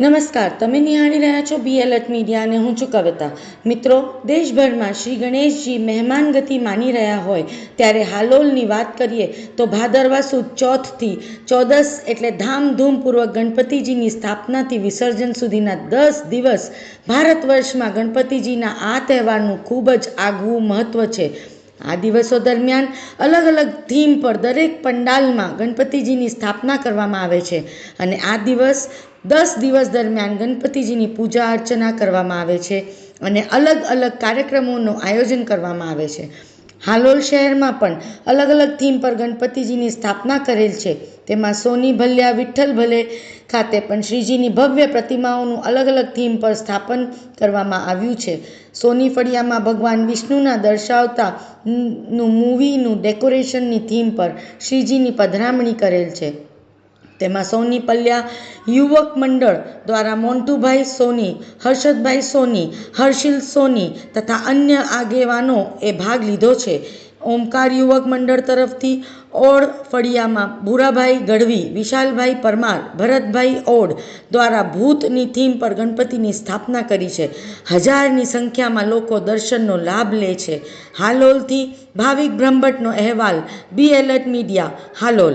નમસ્કાર, તમે નિહાળી રહ્યા છો બી એલર્ટ મીડિયા અને હું છું કવિતા. મિત્રો, દેશભરમાં શ્રી ગણેશજી મહેમાન ગતિ માની રહ્યા હોય ત્યારે હાલોલની વાત કરીએ તો ભાદરવા સુદ ચોથથી ચોદસ એટલે ધામધૂમપૂર્વક ગણપતિજીની સ્થાપનાથી વિસર્જન સુધીના દસ દિવસ ભારત વર્ષમાં ગણપતિજીના આ તહેવારનું ખૂબ જ આગવું મહત્ત્વ છે. આ દિવસો દરમિયાન અલગ અલગ થીમ પર દરેક પંડાલમાં ગણપતિજીની સ્થાપના કરવામાં આવે છે અને આ દિવસ દસ દિવસ દરમિયાન ગણપતિજીની પૂજા અર્ચના કરવામાં આવે છે અને અલગ અલગ કાર્યક્રમોનું આયોજન કરવામાં આવે છે. હાલોલ શહેરમાં પણ અલગ અલગ થીમ પર ગણપતિજીની સ્થાપના કરેલ છે. તેમાં સોની ભલ્યા, વિઠ્ઠલ ભલે ખાતે પણ શ્રીજીની ભવ્ય પ્રતિમાઓનું અલગ અલગ થીમ પર સ્થાપન કરવામાં આવ્યું છે. સોની ફળિયામાં ભગવાન વિષ્ણુના દર્શાવતા નું મૂવીનું ડેકોરેશનની થીમ પર શ્રીજીની પધરામણી કરેલ છે. તેમાં સોની પલ્યા યુવક મંડળ દ્વારા મોન્ટુભાઈ સોની, હર્ષદભાઈ સોની, હર્ષિલ સોની તથા અન્ય આગેવાનો એ ભાગ લીધો છે. ઓમકાર યુવક મંડળ તરફથી ઓડ ફળિયામાં ભૂરાભાઈ ગઢવી, વિશાલભાઈ પરમાર, ભરતભાઈ ઓડ દ્વારા ભૂતની થીમ પર ગણપતિની સ્થાપના કરી છે. હજારની સંખ્યામાં લોકો દર્શનનો લાભ લે છે. હાલોલથી ભાવિક બ્રહ્મભટ્ટનો અહેવાલ, બી એલર્ટ મીડિયા, હાલોલ.